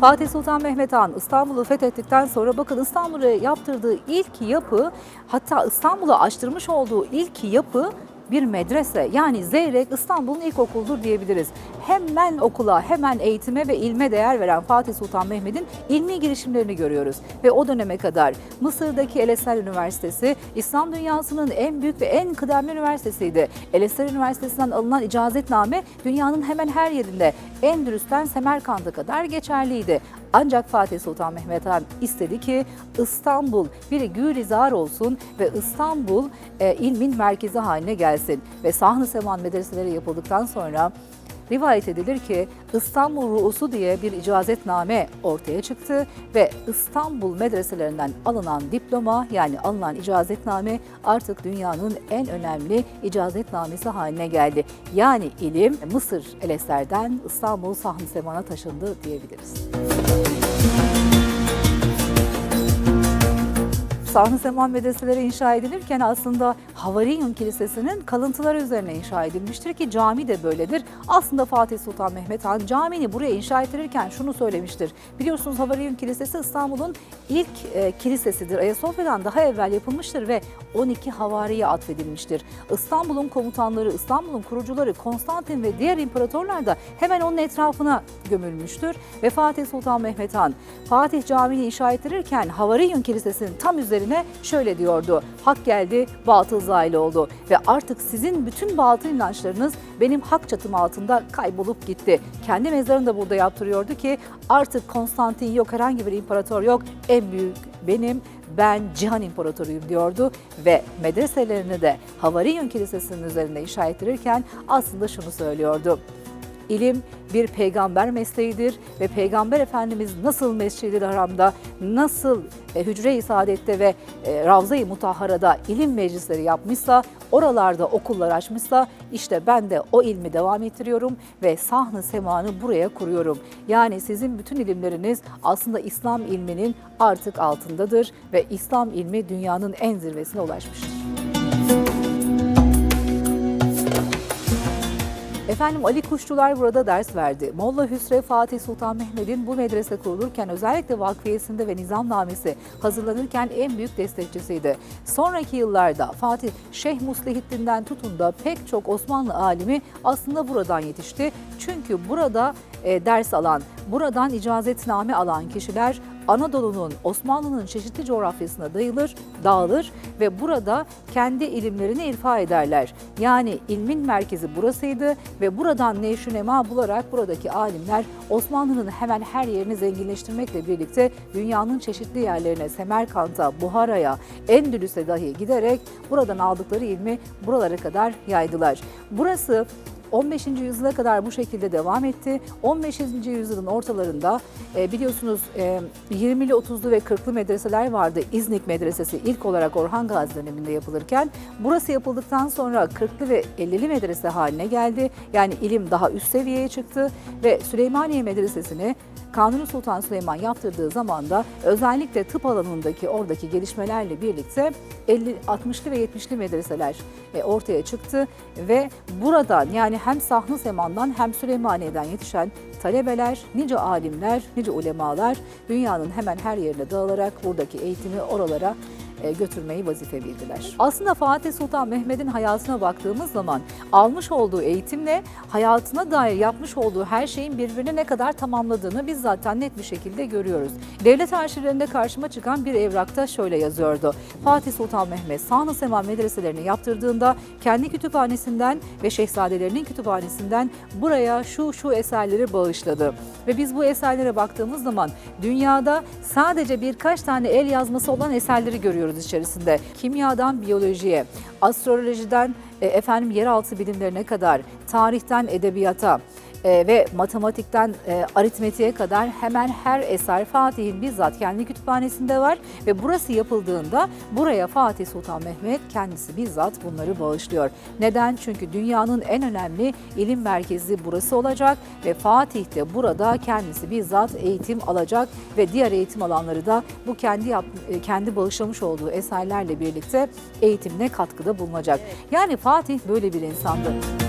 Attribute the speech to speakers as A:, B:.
A: Fatih Sultan Mehmet Han İstanbul'u fethettikten sonra bakın İstanbul'a yaptırdığı ilk yapı hatta İstanbul'a açtırmış olduğu ilk yapı bir medrese yani Zeyrek İstanbul'un ilkokuludur diyebiliriz. Hemen okula, hemen eğitime ve ilme değer veren Fatih Sultan Mehmet'in ilmi girişimlerini görüyoruz. Ve o döneme kadar Mısır'daki El Eser Üniversitesi İslam dünyasının en büyük ve en kıdemli üniversitesiydi. El Eser Üniversitesi'nden alınan icazetname dünyanın hemen her yerinde Endülüs'ten Semerkant'a kadar geçerliydi. Ancak Fatih Sultan Mehmet Han istedi ki İstanbul bir gülizar olsun ve İstanbul e, ilmin merkezi haline gelsin. Ve Sahn-ı Seman medreseleri yapıldıktan sonra Rivayet edilir ki İstanbul Ruusu diye bir icazetname ortaya çıktı ve İstanbul medreselerinden alınan diploma yani alınan icazetname artık dünyanın en önemli icazetnamesi haline geldi. Yani ilim Mısır Elesler'den İstanbul Sahn-ı Seman'a taşındı diyebiliriz. Sahn-ı Seman medreseleri inşa edilirken aslında Havariyun Kilisesi'nin kalıntıları üzerine inşa edilmiştir ki cami de böyledir. Aslında Fatih Sultan Mehmet Han camini buraya inşa ettirirken şunu söylemiştir. Biliyorsunuz Havariyun Kilisesi İstanbul'un ilk e, kilisesidir. Ayasofya'dan daha evvel yapılmıştır ve 12 havariye atfedilmiştir. İstanbul'un komutanları, İstanbul'un kurucuları Konstantin ve diğer imparatorlar da hemen onun etrafına gömülmüştür. Ve Fatih Sultan Mehmet Han Fatih Camii'ni inşa ettirirken Havariyun Kilisesi'nin tam üzerine şöyle diyordu. Hak geldi, batıl zail oldu ve artık sizin bütün batıl inançlarınız benim hak çatım altında kaybolup gitti. Kendi mezarını da burada yaptırıyordu ki artık Konstantin yok, herhangi bir imparator yok, en büyük benim ben Cihan İmparatoruyum diyordu ve medreselerini de Havariyun Kilisesi'nin üzerinde inşa ettirirken aslında şunu söylüyordu. İlim bir peygamber mesleğidir ve peygamber efendimiz nasıl Mescid-i Haram'da, nasıl e, Hücre-i Saadet'te ve e, Ravza-i Mutahhara'da ilim meclisleri yapmışsa, oralarda okullar açmışsa işte ben de o ilmi devam ettiriyorum ve sahn-ı semanı buraya kuruyorum. Yani sizin bütün ilimleriniz aslında İslam ilminin artık altındadır ve İslam ilmi dünyanın en zirvesine ulaşmıştır. Efendim Ali Kuşçular burada ders verdi. Molla Hüsrev Fatih Sultan Mehmet'in bu medrese kurulurken özellikle vakfiyesinde ve nizamnamesi hazırlanırken en büyük destekçisiydi. Sonraki yıllarda Fatih Şeyh Muslihiddin'den tutun da pek çok Osmanlı alimi aslında buradan yetişti. Çünkü burada e, ders alan, buradan icazetname alan kişiler Anadolu'nun, Osmanlı'nın çeşitli coğrafyasına dayılır, dağılır ve burada kendi ilimlerini irfa ederler. Yani ilmin merkezi burasıydı ve buradan nema bularak buradaki alimler Osmanlı'nın hemen her yerini zenginleştirmekle birlikte dünyanın çeşitli yerlerine, Semerkant'a, Buhara'ya, Endülüs'e dahi giderek buradan aldıkları ilmi buralara kadar yaydılar. Burası 15. yüzyıla kadar bu şekilde devam etti. 15. yüzyılın ortalarında e, biliyorsunuz e, 20'li, 30'lu ve 40'lı medreseler vardı. İznik Medresesi ilk olarak Orhan Gazi döneminde yapılırken burası yapıldıktan sonra 40'lı ve 50'li medrese haline geldi. Yani ilim daha üst seviyeye çıktı ve Süleymaniye Medresesi'ni Kanuni Sultan Süleyman yaptırdığı zaman da özellikle tıp alanındaki oradaki gelişmelerle birlikte 50, 60'lı ve 70'li medreseler e, ortaya çıktı ve buradan yani hem Sahn-ı Seman'dan hem Süleymaniye'den yetişen talebeler, nice alimler, nice ulemalar dünyanın hemen her yerine dağılarak buradaki eğitimi oralara götürmeyi vazife bildiler. Aslında Fatih Sultan Mehmet'in hayatına baktığımız zaman almış olduğu eğitimle hayatına dair yapmış olduğu her şeyin birbirini ne kadar tamamladığını biz zaten net bir şekilde görüyoruz. Devlet arşivlerinde karşıma çıkan bir evrakta şöyle yazıyordu. Fatih Sultan Mehmet Sahn-ı Seman medreselerini yaptırdığında kendi kütüphanesinden ve şehzadelerinin kütüphanesinden buraya şu şu eserleri bağışladı. Ve biz bu eserlere baktığımız zaman dünyada sadece birkaç tane el yazması olan eserleri görüyoruz içerisinde. Kimyadan biyolojiye, astrolojiden e, efendim yeraltı bilimlerine kadar, tarihten edebiyata, e, ve matematikten e, aritmetiğe kadar hemen her eser Fatih'in bizzat kendi kütüphanesinde var ve burası yapıldığında buraya Fatih Sultan Mehmet kendisi bizzat bunları bağışlıyor. Neden? Çünkü dünyanın en önemli ilim merkezi burası olacak ve Fatih de burada kendisi bizzat eğitim alacak ve diğer eğitim alanları da bu kendi yap, e, kendi bağışlamış olduğu eserlerle birlikte eğitimine katkıda bulunacak. Yani Fatih böyle bir insandı.